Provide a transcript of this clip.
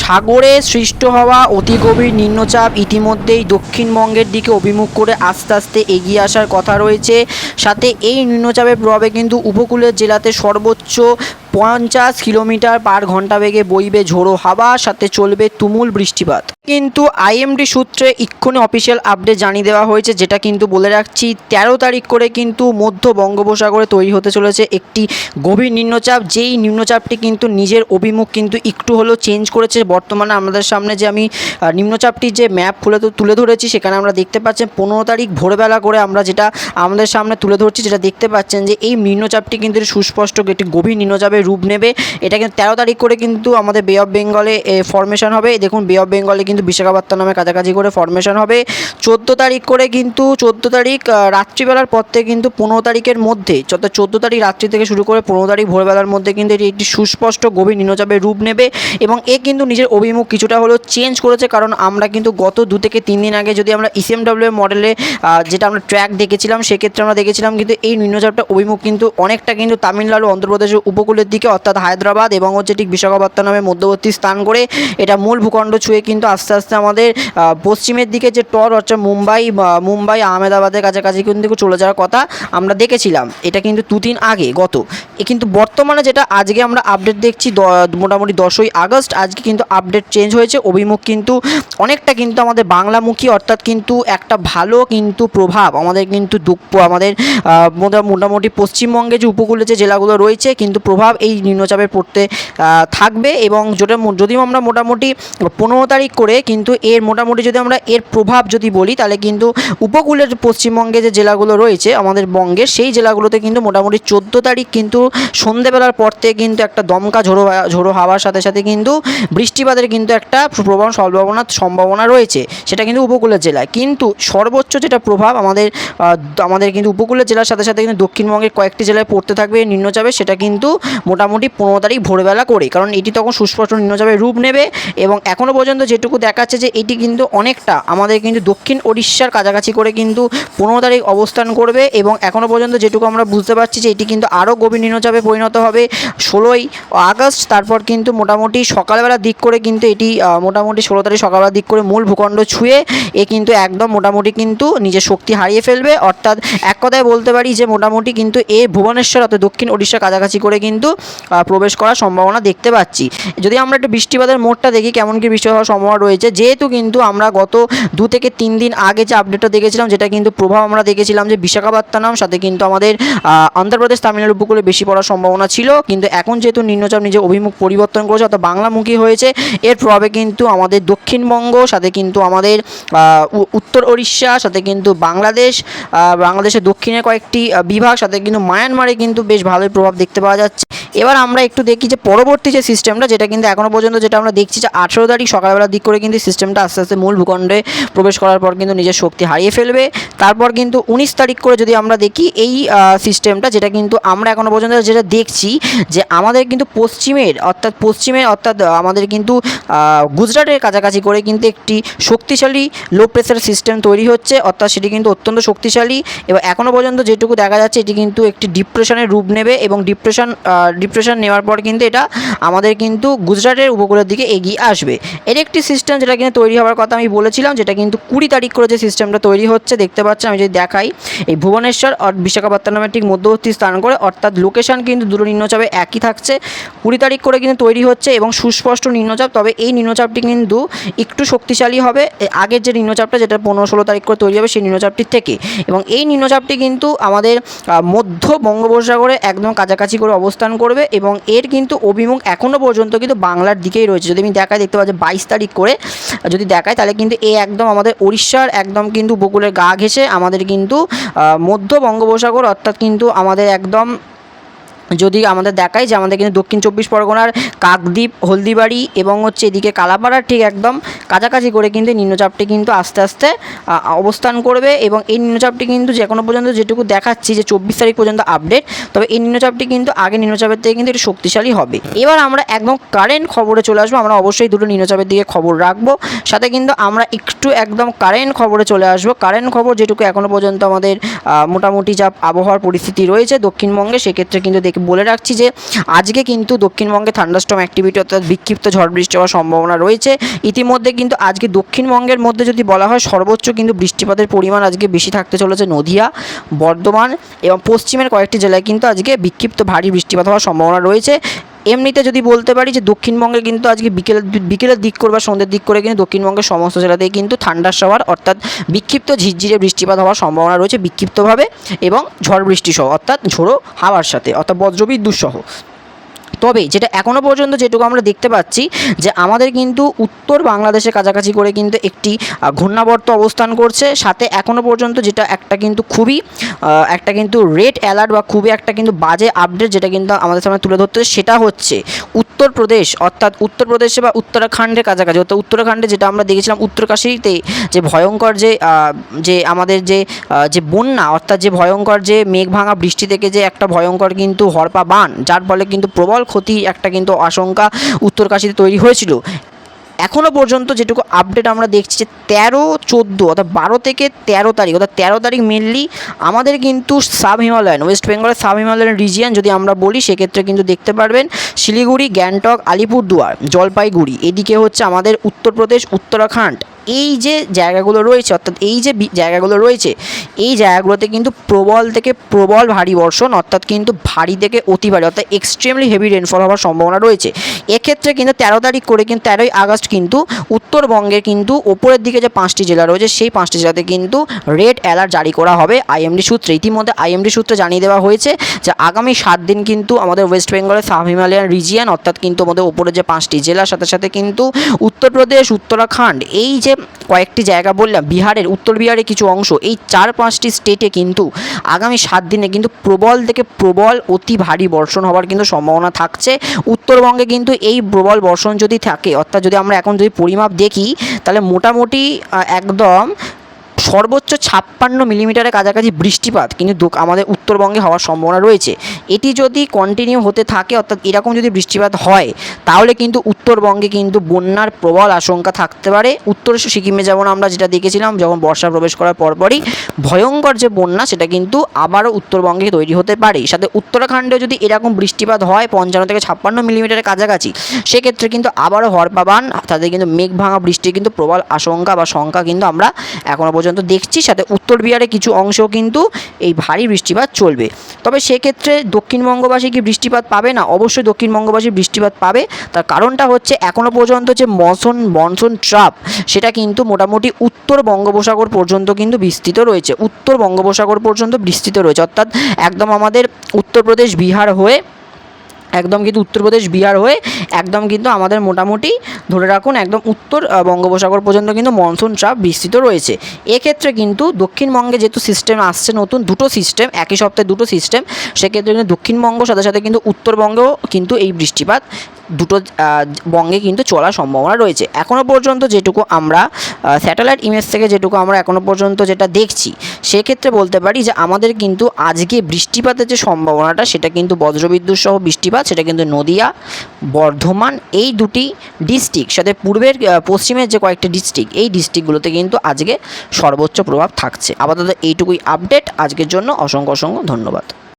সাগরে সৃষ্ট হওয়া অতি গভীর নিম্নচাপ ইতিমধ্যেই দক্ষিণবঙ্গের দিকে অভিমুখ করে আস্তে আস্তে এগিয়ে আসার কথা রয়েছে। সাথে এই নিম্নচাপের প্রভাবে কিন্তু উপকূলের জেলাতে সর্বোচ্চ পঞ্চাশ কিলোমিটার পার ঘণ্টা বেগে বইবে ঝোড়ো হাওয়া, সাথে চলবে তুমুল বৃষ্টিপাত। কিন্তু আইএমডি সূত্রে ইক্ষুনি অফিসিয়াল আপডেট জানিয়ে দেওয়া হয়েছে, যেটা কিন্তু বলে রাখছি, তেরো তারিখ করে কিন্তু মধ্য বঙ্গোপসাগরে তৈরি হতে চলেছে একটি গভীর নিম্নচাপ। যেই নিম্নচাপটি কিন্তু নিজের অভিমুখ কিন্তু একটু হলেও চেঞ্জ করেছে। বর্তমানে আমাদের সামনে যে আমি নিম্নচাপটির যে ম্যাপ খুলে তুলে ধরেছি, সেখানে আমরা দেখতে পাচ্ছেন পনেরো তারিখ ভোরবেলা করে আমরা যেটা আমাদের সামনে তুলে ধরছি, যেটা দেখতে পাচ্ছেন যে এই নিম্নচাপটি কিন্তু সুস্পষ্ট একটি গভীর নিম্নচাপের রূপ নেবে। এটা কিন্তু তেরো তারিখ করে কিন্তু আমাদের বে অফ বেঙ্গলে ফরমেশন হবে। দেখুন বে অফ বেঙ্গলে কিন্তু বিশাখাপত্তনমে নামে কাছাকাছি করে ফরমেশন হবে। চোদ্দ তারিখ করে কিন্তু, চোদ্দ তারিখ রাত্রিবেলার পর থেকে কিন্তু পনেরো তারিখের মধ্যে যত চোদ্দ তারিখ রাত্রি থেকে শুরু করে পনেরো তারিখ ভোরবেলার মধ্যে কিন্তু এটি একটি সুস্পষ্ট গভীর নিম্নচাপের রূপ নেবে এবং এ কিন্তু নিজের অভিমুখ কিছুটা হলেও চেঞ্জ করেছে কারণ আমরা কিন্তু গত দু থেকে তিন দিন আগে যদি আমরা ইসিএমডব্লিউ এর মডেলে যেটা আমরা ট্র্যাক দেখেছিলাম, সেক্ষেত্রে আমরা দেখেছিলাম কিন্তু এই নিম্নচাপটা অভিমুখ কিন্তু অনেকটা কিন্তু তামিলনাড়ু অন্ধ্রপ্রদেশের উপকূলের দিকে, অর্থাৎ হায়দ্রাবাদ এবং হচ্ছে ঠিক বিশাখাপত্তনমের মধ্যবর্তী স্থান করে এটা মূল ভূখণ্ড ছুঁয়ে কিন্তু আস্তে আস্তে আমাদের পশ্চিমের দিকে যে টর হচ্ছে মুম্বাই মুম্বাই, আহমেদাবাদের কাছাকাছি কিন্তু চলে যাওয়ার কথা আমরা দেখেছিলাম। এটা কিন্তু দুদিন আগে গত। কিন্তু বর্তমানে যেটা আজকে আমরা আপডেট দেখছি মোটামুটি দশই আগস্ট, আজকে কিন্তু আপডেট চেঞ্জ হয়েছে। অভিমুখ কিন্তু অনেকটা কিন্তু আমাদের বাংলামুখী, অর্থাৎ কিন্তু একটা ভালো কিন্তু প্রভাব। আমাদের কিন্তু দুঃখ, আমাদের মোটামুটি পশ্চিমবঙ্গে যে উপকূলে যে জেলাগুলো রয়েছে, কিন্তু প্রভাব এই নিম্নচাপে পড়তে থাকবে এবং যেটা যদিও আমরা মোটামুটি পনেরো তারিখ করে কিন্তু এর মোটামুটি যদি আমরা এর প্রভাব যদি বলি, তাহলে কিন্তু উপকূলের পশ্চিমবঙ্গে যে জেলাগুলো রয়েছে, আমাদের বঙ্গের সেই জেলাগুলোতে কিন্তু মোটামুটি চোদ্দ তারিখ কিন্তু সন্ধেবেলার পর থেকে কিন্তু একটা দমকা ঝোড়ো ঝোড়ো হাওয়ার সাথে সাথে কিন্তু বৃষ্টিপাতের কিন্তু একটা প্রবণ সম্ভাবনা সম্ভাবনা রয়েছে। সেটা কিন্তু উপকূলের জেলায়। কিন্তু সর্বোচ্চ যেটা প্রভাব আমাদের আমাদের কিন্তু উপকূলের জেলার সাথে সাথে কিন্তু দক্ষিণবঙ্গের কয়েকটি জেলায় পড়তে থাকবে নিম্নচাপে, সেটা কিন্তু মোটামুটি পনেরো তারিখ ভোরবেলা করে কারণ এটি তখন সুস্পষ্ট নিম্নচাপের রূপ নেবে এবং এখনও পর্যন্ত যেটুকু দেখাচ্ছে যে এটি কিন্তু অনেকটা আমাদের কিন্তু দক্ষিণ ওড়িশার কাছাকাছি করে কিন্তু পনেরো তারিখ অবস্থান করবে এবং এখনও পর্যন্ত যেটুকু আমরা বুঝতে পারছি যে এটি কিন্তু আরও গভীর নিম্নচাপে পরিণত হবে। ষোলোই আগস্ট তারপর কিন্তু মোটামুটি সকালবেলার দিক করে কিন্তু এটি মোটামুটি ষোলো তারিখ সকালবেলার দিক করে মূল ভূখণ্ড ছুঁয়ে এ কিন্তু একদম মোটামুটি কিন্তু নিজের শক্তি হারিয়ে ফেলবে। অর্থাৎ এক কথায় বলতে পারি যে মোটামুটি কিন্তু এ ভুবনেশ্বর অর্থাৎ দক্ষিণ ওড়িশার কাছাকাছি করে কিন্তু প্রবেশ করার সম্ভাবনা দেখতে পাচ্ছি। যদি আমরা একটু বৃষ্টিপাতের মোড়টা দেখি, কেমন কি বৃষ্টি হওয়ার সম্ভাবনা রয়েছে যেহেতু কিন্তু আমরা গত দু থেকে তিন দিন আগে যে আপডেটটা দেখেছিলাম, যেটা কিন্তু প্রভাব আমরা দেখেছিলাম যে বিশাখাপত্তনম, সাথে কিন্তু আমাদের অন্ধ্রপ্রদেশ, তামিলনাড়ু উপকূলে বেশি পড়ার সম্ভাবনা ছিল। কিন্তু এখন যেহেতু নিম্নচাপ নিজের অভিমুখ পরিবর্তন করেছে, অর্থাৎ বাংলামুখী হয়েছে, এর প্রভাবে কিন্তু আমাদের দক্ষিণবঙ্গ, সাথে কিন্তু আমাদের উত্তর ওড়িশা, সাথে কিন্তু বাংলাদেশ বাংলাদেশের দক্ষিণে কয়েকটি বিভাগ, সাথে কিন্তু মায়ানমারে কিন্তু বেশ ভালোই প্রভাব দেখতে পাওয়া যাচ্ছে। এবার আমরা একটু দেখি যে পরবর্তী যে সিস্টেমটা যেটা কিন্তু এখনও পর্যন্ত যেটা আমরা দেখছি যে আঠেরো তারিখ সকালবেলার দিক করে কিন্তু সিস্টেমটা আস্তে আস্তে মূল ভূখণ্ডে প্রবেশ করার পর কিন্তু নিজের শক্তি হারিয়ে ফেলবে। তারপর কিন্তু উনিশ তারিখ করে যদি আমরা দেখি, এই সিস্টেমটা যেটা কিন্তু আমরা এখনও পর্যন্ত যেটা দেখছি যে আমাদের কিন্তু পশ্চিমের, অর্থাৎ পশ্চিমের, অর্থাৎ আমাদের কিন্তু গুজরাটের কাছাকাছি করে কিন্তু একটি শক্তিশালী লো প্রেসার সিস্টেম তৈরি হচ্ছে, অর্থাৎ সেটি কিন্তু অত্যন্ত শক্তিশালী। এবং এখনও পর্যন্ত যেটুকু দেখা যাচ্ছে, এটি কিন্তু একটি ডিপ্রেশনের রূপ নেবে এবং ডিপ্রেশন ডিপ্রেশন নেওয়ার পর কিন্তু এটা আমাদের কিন্তু গুজরাটের উপকূলের দিকে এগিয়ে আসবে। এর একটি সিস্টেম যেটা কিন্তু তৈরি হওয়ার কথা আমি বলেছিলাম, যেটা কিন্তু কুড়ি তারিখ করে যে সিস্টেমটা তৈরি হচ্ছে, দেখতে পাচ্ছেন, আমি যদি দেখাই, এই ভুবনেশ্বর আর বিশাখাপত্তনমের ঠিক মধ্যবর্তী স্থান করে, অর্থাৎ লোকেশান কিন্তু দুটো নিম্নচাপে একই থাকছে। কুড়ি তারিখ করে কিন্তু তৈরি হচ্ছে এবং সুস্পষ্ট নিম্নচাপ, তবে এই নিম্নচাপটি কিন্তু একটু শক্তিশালী হবে। আগের যে নিম্নচাপটা, যেটা পনেরো ষোলো তারিখ করে তৈরি হবে, সেই নিম্নচাপটির থেকে। এবং এই নিম্নচাপটি কিন্তু আমাদের মধ্য বঙ্গোপসাগরে একদম কাছাকাছি করে অবস্থান করবে এবং এর কিন্তু অভিমুখ এখনও পর্যন্ত কিন্তু বাংলার দিকেই রয়েছে। যদি আমি দেখাই, দেখতে পাচ্ছি বাইশ তারিখ করে যদি দেখায়, তাহলে কিন্তু এ একদম আমাদের উড়িষ্যার একদম কিন্তু উপকূলের গা ঘেঁষে আমাদের কিন্তু মধ্য বঙ্গোপসাগর অর্থাৎ কিন্তু আমাদের একদম যদি আমাদের দেখায় যে আমাদের কিন্তু দক্ষিণ চব্বিশ পরগনার কাকদ্বীপ, হলদিবাড়ি এবং হচ্ছে এদিকে কালাপাড়ার ঠিক একদম কাছাকাছি করে কিন্তু নিম্নচাপটি কিন্তু আস্তে আস্তে অবস্থান করবে এবং এই নিম্নচাপটি কিন্তু যে কোনো পর্যন্ত যেটুকু দেখাচ্ছি যে চব্বিশ তারিখ পর্যন্ত আপডেট তবে এই নিম্নচাপটি কিন্তু আগে নিম্নচাপের থেকে কিন্তু একটু শক্তিশালী হবে। এবার আমরা একদম কারেন্ট খবরে চলে আসব, আমরা অবশ্যই দুটো নিম্নচাপের দিকে খবর রাখব, সাথে কিন্তু আমরা একটু একদম কারেন্ট খবরে চলে আসব। কারেন্ট খবর যেটুকু এখনও পর্যন্ত আমাদের মোটামুটি যা আবহাওয়ার পরিস্থিতি রয়েছে দক্ষিণবঙ্গে, সেক্ষেত্রে কিন্তু দেখে বলে রাখছি যে, আজকে কিন্তু দক্ষিণবঙ্গে থান্ডাস্টম অ্যাক্টিভিটি অর্থাৎ বিক্ষিপ্ত ঝড় বৃষ্টি হওয়ার সম্ভাবনা রয়েছে। ইতিমধ্যে কিন্তু আজকে দক্ষিণবঙ্গের মধ্যে যদি বলা হয়, সর্বোচ্চ কিন্তু বৃষ্টিপাতের পরিমাণ আজকে বেশি থাকতে চলেছে নদিয়া, বর্ধমান এবং পশ্চিমের কয়েকটি জেলায় কিন্তু আজকে বিক্ষিপ্ত ভারী বৃষ্টিপাত হওয়ার সম্ভাবনা রয়েছে। এমনিতে যদি বলতে পারি যে দক্ষিণবঙ্গে কিন্তু আজকে বিকেলের বিকেলের দিক করে বা সন্ধ্যের দিক করে কিন্তু দক্ষিণবঙ্গের সমস্ত জেলাতেই কিন্তু ঠান্ডার শাওয়ার অর্থাৎ বিক্ষিপ্ত ঝিরঝিরে বৃষ্টিপাত হওয়ার সম্ভাবনা রয়েছে বিক্ষিপ্তভাবে এবং ঝড় বৃষ্টি সহ, অর্থাৎ ঝোড়ো হাওয়ার সাথে, অর্থাৎ বজ্রবিদ্যুৎ সহ। তবে যেটা এখনও পর্যন্ত যেটুকু আমরা দেখতে পাচ্ছি যে আমাদের কিন্তু উত্তর বাংলাদেশের কাছাকাছি করে কিন্তু একটি ঘূর্ণাবর্ত অবস্থান করছে। সাথে এখনও পর্যন্ত যেটা একটা কিন্তু খুবই একটা কিন্তু রেড অ্যালার্ট বা খুবই একটা কিন্তু বাজে আপডেট যেটা কিন্তু আমাদের সামনে তুলে ধরতে সেটা হচ্ছে উত্তরপ্রদেশ, অর্থাৎ উত্তরপ্রদেশে বা উত্তরাখণ্ডের কাছাকাছি, অর্থাৎ উত্তরাখণ্ডে যেটা আমরা দেখেছিলাম উত্তরকাশীতে যে ভয়ঙ্কর যে যে আমাদের যে যে বন্যা, অর্থাৎ যে ভয়ঙ্কর যে মেঘ ভাঙা বৃষ্টি থেকে যে একটা ভয়ঙ্কর কিন্তু হরপা বান, যার ফলে কিন্তু প্রবল ক্ষতি একটা কিন্তু আশঙ্কা উত্তরকাশীতে তৈরি হয়েছিল। এখনও পর্যন্ত যেটুকু আপডেট আমরা দেখছি যে তেরো চোদ্দ অর্থাৎ বারো থেকে তেরো তারিখ, অর্থাৎ তেরো তারিখ মেনলি আমাদের কিন্তু সাব হিমালয়ান ওয়েস্ট বেঙ্গলের সাব হিমালয়ান রিজিয়ান যদি আমরা বলি, সেক্ষেত্রে কিন্তু দেখতে পারবেন শিলিগুড়ি, গ্যাংটক, আলিপুরদুয়ার, জলপাইগুড়ি। এদিকে হচ্ছে আমাদের উত্তরপ্রদেশ, উত্তরাখণ্ড। এই যে জায়গাগুলো রয়েছে, অর্থাৎ এই যে জায়গাগুলো রয়েছে, এই জায়গাগুলোতে কিন্তু প্রবল থেকে প্রবল ভারী বর্ষণ, অর্থাৎ কিন্তু ভারী থেকে অতি ভারী, অর্থাৎ এক্সট্রিমলি হেভি রেনফল হওয়ার সম্ভাবনা রয়েছে। এক্ষেত্রে কিন্তু তেরো তারিখ করে কিন্তু, তেরোই আগস্ট কিন্তু উত্তরবঙ্গের কিন্তু ওপরের দিকে যে পাঁচটি জেলা রয়েছে, সেই পাঁচটি জেলাতে কিন্তু রেড অ্যালার্ট জারি করা হবে। আইএমডি সূত্রে ইতিমধ্যে আইএমডি সূত্রে জানিয়ে দেওয়া হয়েছে যে আগামী সাত দিন কিন্তু আমাদের ওয়েস্ট বেঙ্গলের সাব হিমালয়ান রিজিয়ান অর্থাৎ কিন্তু আমাদের ওপরে যে পাঁচটি জেলার সাথে সাথে কিন্তু উত্তরপ্রদেশ, উত্তরাখণ্ড, এই যে কয়েকটি জায়গা বললাম, বিহারের, উত্তর বিহারের কিছু অংশ। এই চার পাঁচটি স্টেটে কিন্তু আগামী সাত দিনে কিন্তু প্রবল থেকে প্রবল অতি ভারী বর্ষণ হওয়ার কিন্তু সম্ভাবনা থাকছে। উত্তরবঙ্গে কিন্তু এই প্রবল বর্ষণ যদি থাকে, অর্থাৎ যদি আমরা এখন যদি পরিমাপ দেখি, তাহলে মোটামুটি একদম সর্বোচ্চ ছাপ্পান্ন মিলিমিটারের কাছাকাছি বৃষ্টিপাত, কিন্তু আমাদের উত্তরবঙ্গে হওয়ার সম্ভাবনা রয়েছে। এটি যদি কন্টিনিউ হতে থাকে, অর্থাৎ এরকম যদি বৃষ্টিপাত হয়, তাহলে কিন্তু উত্তরবঙ্গে কিন্তু বন্যার প্রবল আশঙ্কা থাকতে পারে। উত্তর সিকিমে যেমন আমরা যেটা দেখেছিলাম, যখন বর্ষা প্রবেশ করার পরপরই, ভয়ঙ্কর যে বন্যা, সেটা কিন্তু আবারও উত্তরবঙ্গে তৈরি হতে পারে। সাথে উত্তরাখণ্ডে যদি এরকম বৃষ্টিপাত হয়, পঞ্চান্ন থেকে ছাপ্পান্ন মিলিমিটারের কাছাকাছি, সেক্ষেত্রে কিন্তু আবারও হরপাবান তাদের কিন্তু মেঘ ভাঙা বৃষ্টির কিন্তু প্রবল আশঙ্কা বা শঙ্কা কিন্তু আমরা এখনও পর্যন্ত দেখছি, সাথে উত্তর বিহারে কিছু অংশ কিন্তু এই ভারী বৃষ্টিপাত চলবে। তবে সেক্ষেত্রে দক্ষিণবঙ্গবাসী কি বৃষ্টিপাত পাবে? না, অবশ্যই দক্ষিণবঙ্গবাসী বৃষ্টিপাত পাবে। তার কারণটা হচ্ছে এখনও পর্যন্ত যে মনসুন মনসুন ট্রাপ সেটা কিন্তু মোটামুটি উত্তর বঙ্গোপসাগর পর্যন্ত কিন্তু বিস্তৃত রয়েছে। উত্তর বঙ্গোপসাগর পর্যন্ত বিস্তৃত রয়েছে। অর্থাৎ একদম আমাদের উত্তরপ্রদেশ, বিহার হয়ে একদম কিন্তু উত্তরপ্রদেশ, বিহার হয়ে একদম কিন্তু আমাদের মোটামুটি ধরে রাখুন একদম উত্তর বঙ্গোপসাগর পর্যন্ত কিন্তু মনসুন চাপ বিস্তৃত রয়েছে। এক্ষেত্রে কিন্তু দক্ষিণবঙ্গে যেহেতু সিস্টেম আসছে নতুন, দুটো সিস্টেম একই সপ্তাহে দুটো সিস্টেম সেক্ষেত্রে কিন্তু দক্ষিণবঙ্গ, সাথে সাথে কিন্তু উত্তরবঙ্গেও কিন্তু এই বৃষ্টিপাত দুটো বঙ্গে কিন্তু চলার সম্ভাবনা রয়েছে। এখনও পর্যন্ত যেটুকু আমরা স্যাটেলাইট ইমেজ থেকে যেটুকু আমরা এখনও পর্যন্ত যেটা দেখছি, সেক্ষেত্রে বলতে পারি যে আমাদের কিন্তু আজকে বৃষ্টিপাতের যে সম্ভাবনাটা, সেটা কিন্তু বজ্রবিদ্যুৎ সহ বৃষ্টিপাত, সেটা কিন্তু নদিয়া, বর্ধমান, এই দুটি ডিস্ট্রিক্ট সাথে পূর্বের পশ্চিমের যে কয়েকটি ডিস্ট্রিক্ট এই ডিস্ট্রিক্টগুলোতে কিন্তু আজকে সর্বোচ্চ প্রভাব থাকছে। আপাতত এইটুকুই আপডেট আজকের জন্য অসংখ্য অসংখ্য ধন্যবাদ।